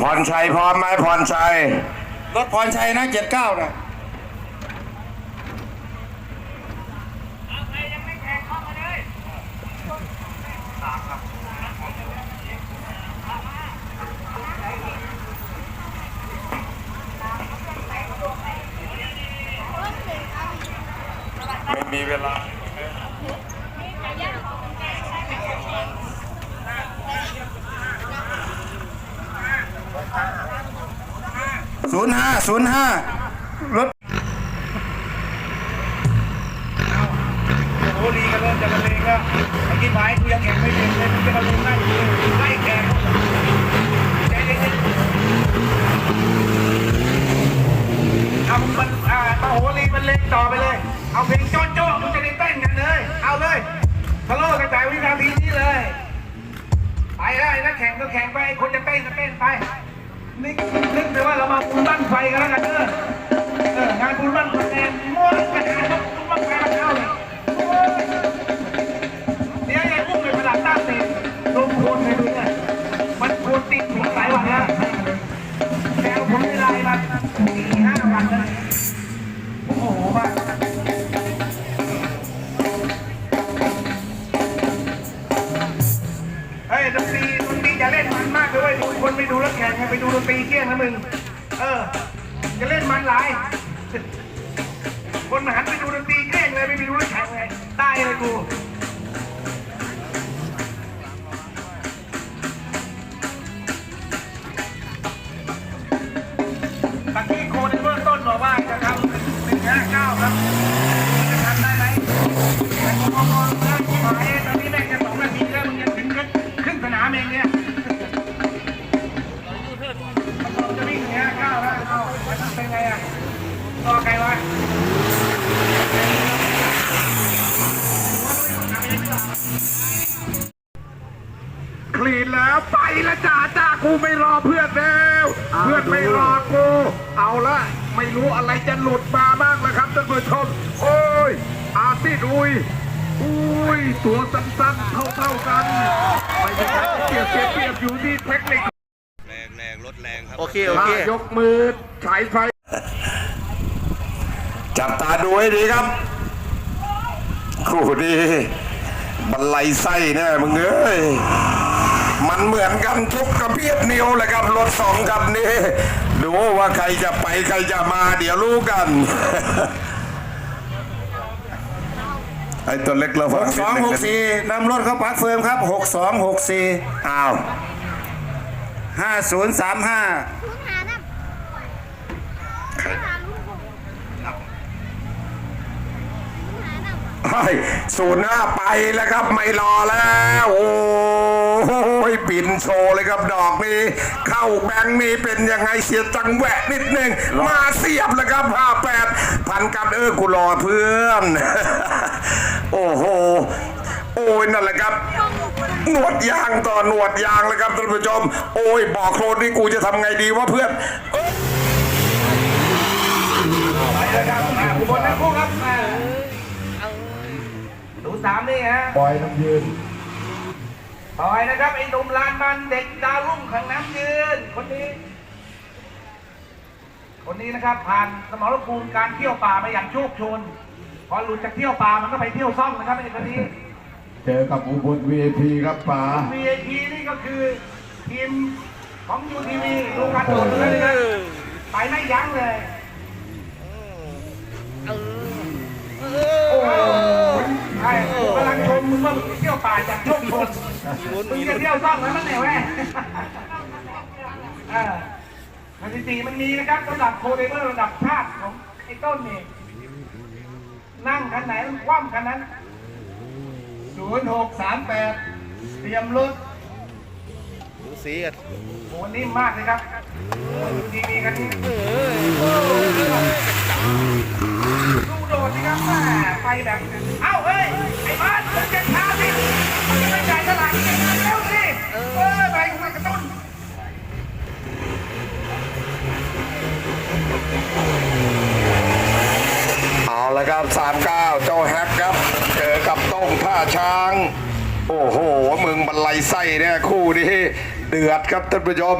พรชัยพร้อมไหมพรชัย รถพรชัยนะเจ็ดเก้านะไม่มีเวลา ศูนย์ห้าศูนย์ห้ารถโอ้ดีกันเริ่มจะกระเลงแล้วไอ้ที่ไม้กูยังแข็งไม่เป็นเลยมึงจะกระเลงได้ได้แข็ง ไฟกันแล้วกันเด้อเอองานบุญบ้านแอนม้วนกันงานบุญบ้านไฟกันเข้าเลยโอ้ยเดี๋ยวไอ้พุ่งไปประดับตั้งติดลมโคนไปดูเนี่ยมันโคนติดถึงหลายวันแล้วแกผมไม่ไล่มาสี่ห้าวันแล้วโอ้โหมากเฮ้ยดนตรีดนตรีอย่าเล่นมันมากเลยเว้ยดูคนไม่ดูแล้วแข่งไปดูดนตรีเกี้ยงนะมึง เออ จะเล่นมันหลาย คนหันไปดูดนตรีเกล้งเลยไม่ไปดูแล้วแข่งเลยตายเลยกู ไปละจ้าจ้ากูไม่รอเพื่อนแล้วเพื่อนไม่รอกู เอาละไม่รู้อะไรจะหลุดมาบ้างละครับท่านผู้ชม โอ้ย อาซิดอุยอุ้ย ตัวสั้นๆเท่าๆกันไม่ใช่การเปรียบเสียเปรียบอยู่ที่เทคนิคแรงแรงรถแรงครับโอเคโอเคยกมือฉายไฟจับตาดูให้ดีครับคู่ดีบันไลไส้แน่มึงเอ้ย มันเหมือนกันทุกกระเพียบนิ้วเลยครับรถสองคันนี้ดูว่าใครจะไปใครจะมาเดี๋ยวรู้กันไอ้ตัวเล็กเราหฟักสองหกนิดนึสี่นำรถเข้าปักเฟิร์มครับหกสองหกสี่อ้าวห้าศูนย์สามห้าลุงหาน้ำลุงหาลุงผมลุงหาน้ำเฮ้ยศูนย์ห้าไปแล้วครับ ไม่รอแล้วโอ้ ยปิ่นโชว์เลยครับดอกนี้ เข้าแบงค์นี้เป็นยังไงเสียจังแหวะนิดนึงมาเสียบแล้วครับห้าแปดพันกันเออกูรอเพื่อน โอ้โห โอ้ยนั่นแหละครับหนวดยางต่อหนวดยางเลยครับท่านผู้ชม โอ้ยบอกโคลนนี่กูจะทำไงดีวะเพื่อนไปเลยครับอ่าอุบลทั้งคู่ครับอ่าดูสามนี่ฮะปล่อยน้ำยืน ต่อยนะครับไอ้หนุ่มลานมันเด็กดาวรุ่งขังน้ำยืน คนนี้ คนนี้นะครับ ผ่านสมรภูมิการเที่ยวป่ามาอย่างโชคโชน พอหลุดจากเที่ยวป่ามันก็ไปเที่ยวซ่องนะครับไอ้คนนี้ เจอกับอุบล VIP ครับป๋า VIP นี่ก็คือทีมของยูทีวีดูการโดดเลยนะครับไปไม่ยั้งเลย โอ้โหใช่กำลังชมมึงว่ามึงเที่ ยวป่าจากโชคโชนมึงจะเที่ยวซ่องแล้วมั้งเนี่ยแม่เออสถิติมันมีนะครับสำหรับโคเดเวอร์ระดับชาติของไอ้ต้นนี่นั่งคันไหนคว่ำคันนั้นศูนย์หกสามแปดเตรียมรถดูสีกันโหนิ่มมากเลยครับดูดีๆกันนี้ดูโดดสิครับแม่ไปแบบ เอ้าเฮ้ย ไอ้บ้านมึงจะช้า สิมันจะไม่จ่ายตลาดยังไงเร็วสิเออไปของมันกระตุ้นเอาละครับสามเก้าเจ้าแฮกครับ เจอกับต้งท่าช้าง โอ้โห มึงบรรลัยไส้เนี่ยคู่นี้เดือดครับท่านผู้ชม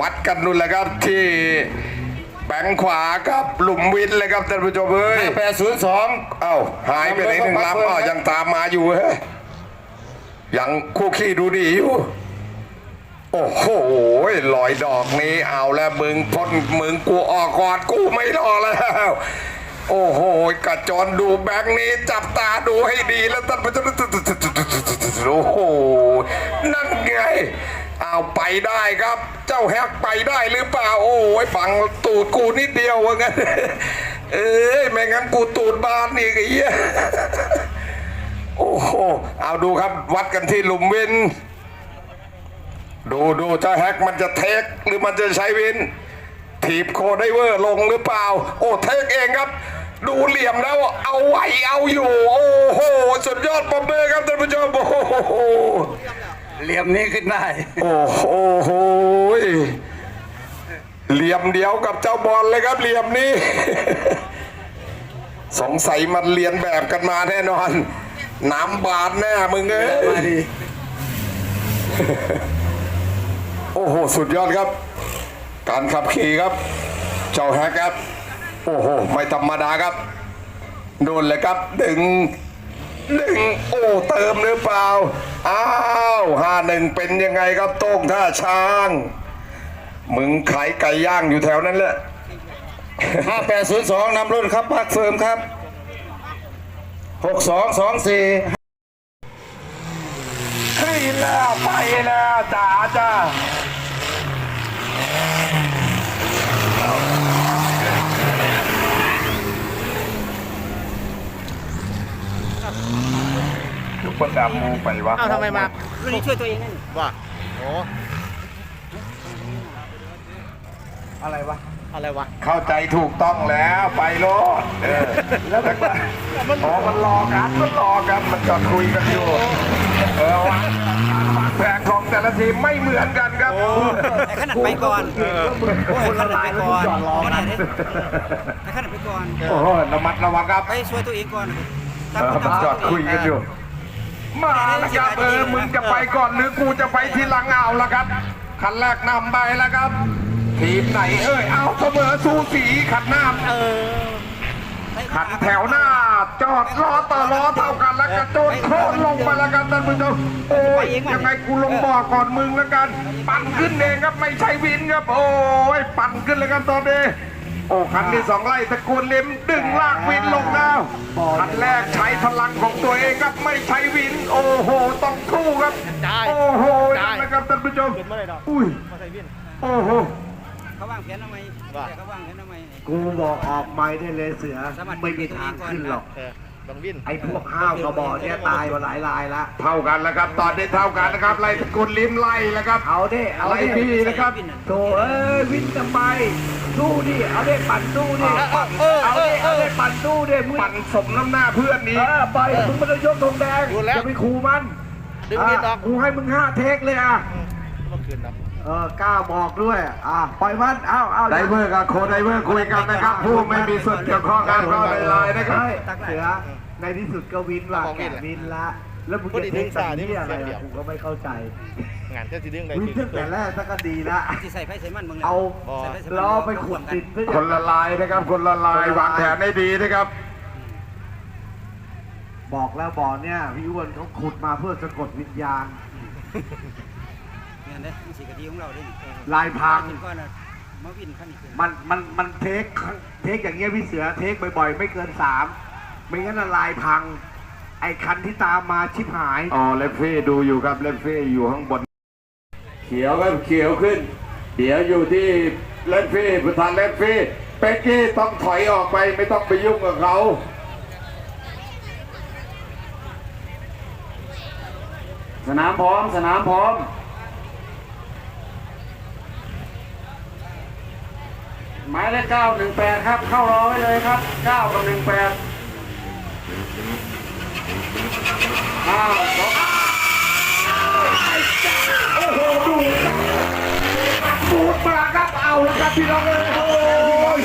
วัดกันนู่นแหละครับที่แบงค์ขวาครับหลุมวินเลยครับท่านผู้ชมเอ้ยแปดศูนย์สองเอ้าหายไปไหนหนึ่งลำอ้าวยังตามมาอยู่เฮ้ย ยังคู่ขี้ดูดีอยู่ โอ้โหลอยดอกนี้เอาแล้วมึงพ้นมึงกูออกกอนกูไม่รอแล้ว โอ้โหกระจรดูแบงค์นี้จับตาดูให้ดีแล้วท่านผู้ชมโอ้โหนั่นไงเอาไปได้ครับ เจ้าแฮกไปได้หรือเปล่า โอ้ยบังตูดกูนิดเดียวว่างั้น เอ้ยไม่งั้นกูตูดบานอีกไอ้เหี้ย โอ้โหเอาดูครับวัดกันที่หลุมวิน ดูดูเจ้าแฮกมันจะเทคหรือมันจะใช้วิน ถีบโคไดเวอร์ลงหรือเปล่า โอ้เทคเองครับ ดูเหลี่ยมแล้วเอาไหวเอาอยู่ โอ้โหสุดยอดปรบมือครับท่านผู้ชมโอ้โหเหลี่ยมนี้ขึ้นได้ โอ้โหเหลี่ยมเดียวกับเจ้าบอลเลยครับเหลี่ยมนี้ สงสัยมันเรียนแบบกันมาแน่นอน น้ำบาดแน่มึงเอ้ยโอ้โห สุดยอดครับ การขับขี่ครับ เจ้าแฮกครับ โอ้โห ไม่ธรรมดาครับ โดนเลยครับ ดึง ดึง โอ้ เติมหรือเปล่า อ้าวห้าหนึ่งเป็นยังไงครับ โต้งท่าช้าง มึงขายไก่ย่างอยู่แถวนั้นแหละห้าแปดศูนย์สองนำรุ่นครับพักเฟิร์มครับ หกสองสองสี่ขึ้นแล้วไปแล้วจ๋าจ้าทุกคนดำมูไปวะ เอ้าทำไมมาว่าโอ้ อะไรวะ อะไรวะ เข้าใจถูกต้องแล้วไปโลดเออแล้วมันอ๋อมันรอกันมันรอกันมันจอดคุยกันอยู่เออวะแผนของแต่ละทีมไม่เหมือนกันครับไอ้ขนาดไปก่อนโอ้ยขนาดไปก่อนไม่ได้เลยไอ้ขนาดไปก่อนโอ้โหระมัดระวังครับไปช่วยตัวเองก่อนเออมันจอดคุยกันอยู่มาแล้วครับเออมึงจะไปก่อนหรือกูจะไปทีหลังเอาละครับคันแรกนำไปแล้วครับ ทีมไหนเอ้ยเอาเสมอสูสีขันหน้าขันแถวหน้า จอดรอต่อรอเท่ากันแล้วกระโจนโคตรลงไปแล้วกันท่านผู้ชมโอ้ยยังไงกูลงบ่อก่อนมึงแล้วกัน ปั่นขึ้นเองครับไม่ใช่วินครับ โอ้ยปั่นขึ้นเลยกันตอนนี้โอ้คันที่สองไล่ตะกูลเล็มดึงลากวินลงแล้วคันแรกใช้พลังของตัวเองครับไม่ใช้วิน โอ้โหต้องคู่ครับ โอ้โหนั่นนะครับท่านผู้ชมอุ้ยโอ้โห เขาวางแผนทำไมเขาวางแผนทำไมกูบอกออกไม้ได้เลยเสือสามารถไม่มีทางขึ้นหรอก เออบังวินไอ้พวกห้าวกระบอกเนี่ยตายมาหลายรายละเท่ากันแล้วครับ ตอนนี้เท่ากันนะครับ ไล่ตะกูลลิ้มไล่แล้วครับ เอาดิเอาไล่ดิพี่นะครับ โถเอ้ยวินทำไมสู้ดิเอาดิปั่นสู้ดิเอาดิเอาดิปั่นสู้ดิมึงปั่นสมน้ำหน้าเพื่อนนี้เออไปมึงไม่ต้องยกธงแดงดูแล้วอย่าไปขู่มันดึงมีดออกกูให้มึงห้าเทคเลยอะ เมื่อคืนนะ เออกล้าบอกด้วยอะปล่อยมันเอาเอาไดเวอร์กับโคไดเวอร์คุยกันนะครับ ผู้ไม่มีส่วนเกี่ยวข้องกันก็เลยลายนะครับเฮ้ยตักเสือในที่สุดก็วินว่ะแกวินละ แล้วมึงจะเทคแบบนี้อะไรอะกูก็ไม่เข้าใจงานแค่ที่ดึงได้วินถึงตั้งแต่แรกตั้งก็ดีละที่ใส่ไพ่ใส่มันมึงเอาใส่ไพ่ใส่มันล้อไปขุดดินซะอคย่างนละลายนะครับ คนละลายวางแผนให้ดีนะครับบอกแล้วบอกเนี่ยพี่อ้วนเขาขุดมาเพื่อสะกดวิญญาณ เนี่ยนะสีกะดีของเราดิลายพังขึ้นก้อนมาวินขั้นอีกมันมันมันเทคครั้งเทคอย่างเงี้ยพี่เสือเทคบ่อยๆ ไม่เกินสามไม่งั้นละลายพัง ไอ้คันที่ตามมาชิบหาย อ๋อเลฟฟี่ดูอยู่ครับเลฟฟี่อยู่ข้างบน เขียวครับเขียวขึ้นเดี๋ยวอยู่ที่เลฟฟี่ประธานเลฟฟี่เป็กกี้ต้องถอยออกไปไม่ต้องไปยุ่งกับเขาสนามพร้อมสนามพร้อม มายเลขเก้าหนึ่งแปดครับ เข้ารอไว้เลยครับเก้ากับหนึ่งแปดอ้าวสองโอ้โหดูบูดมาครับเอาละครับพี่น้องเอ้ยโอ้ย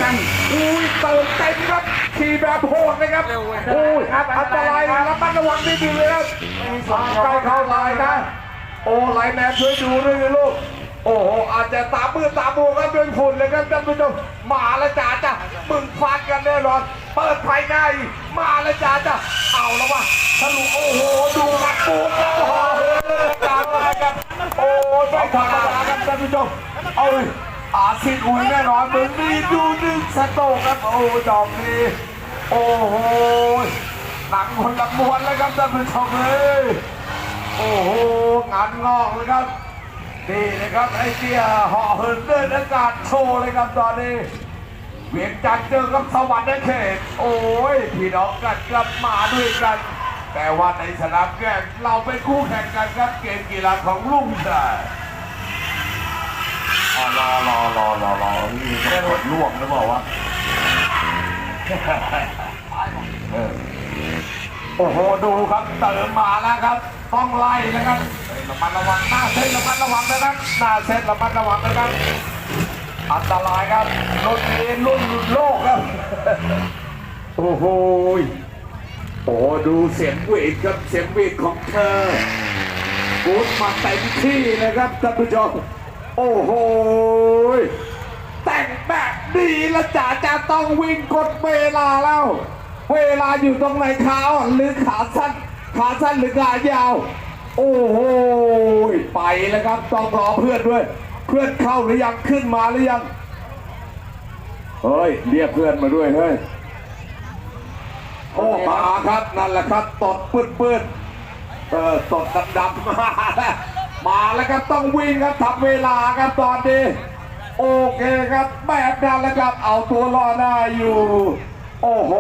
อุ้ยเติมเต็มครับขี่แบบโหดเลยครับโอ้ยอันตรายนะระมัดระวังดีๆเลยครับมีสองเข้เข้าลายนะโอ้ไลน์แมนช่วยดูด้วยนะลูก โอ้โหอาจจะตามือตามูกันเป็นฝุ่นเลยครับท่านผู้ชมมาแล้วจ้าจ้ะมึงฟันกันแน่นอน เปิดไฟหน้าอีกมาแล้วจ้าจ้ะเอาแล้ววะทะลุโอ้โหดูมันปูนแล้วโอ้โหกลางเลยครับโอ้ไม่ธรรมดาครับท่านผู้ชมเอาเลยอาซิดอุ้ยแน่นอนมึงมีดูหนึ่งสโตกครับโอ้ดอกนี้โอ้โหหนังคนละม้วนเลยครับท่านผู้ชมเลยโอ้โหงานงอกเลยครับ นี่นะครับไอเตี้ยห่อเหินเดินอากาศโชว์เลยครับตอนนี้ เวียงจันทร์เจอกับสวรรค์นเขต โอ้ยพี่น้องกันกลับมาด้วยกัน แต่ว่าในสนามแข่งเราเป็นคู่แข่งกันครับเกมกีฬาของลุงชายอ่รอรอรอรอรอนี่จะกดล่วงหรือเปล่าวะโอ้โหดูครับเติมมาแล้วครับ ต้องไล่นะครับระมัดระวังหน้าเส้นระมัดระวังนะครับหน้าเส้นระมัดระวังนะครับอันตรายครับรุ่นนี้รุ่นโลกครับโอ้โหโอ้ดูเสียงหวีดครับเสียงหวีดของเธอพูดมาเต็มที่นะครับท่านผู้ชมโอ้โหแต่งแบบดีแล้วจ๋าจะต้องวิ่งกดเวลาแล้ว เวลาอยู่ตรงไหนขาอ่อนหรือขาสั้น ขาสั้นหรือขายาว โอ้โหไปแล้วครับต้องรอเพื่อนด้วย เพื่อนเข้าหรือยังขึ้นมาหรือยังเฮ้ยเรียกเพื่อนมาด้วยเฮ้ยโอ้มาครับนั่นแหละครับตดปื้นปื้นๆเออตดดำๆมาแล้วมาแล้วครับต้องวิ่งครับทำเวลาครับตอนนี้โอเคครับแบบนั้นแหละครับเอาตัวรอดได้อยู่ โอ้โห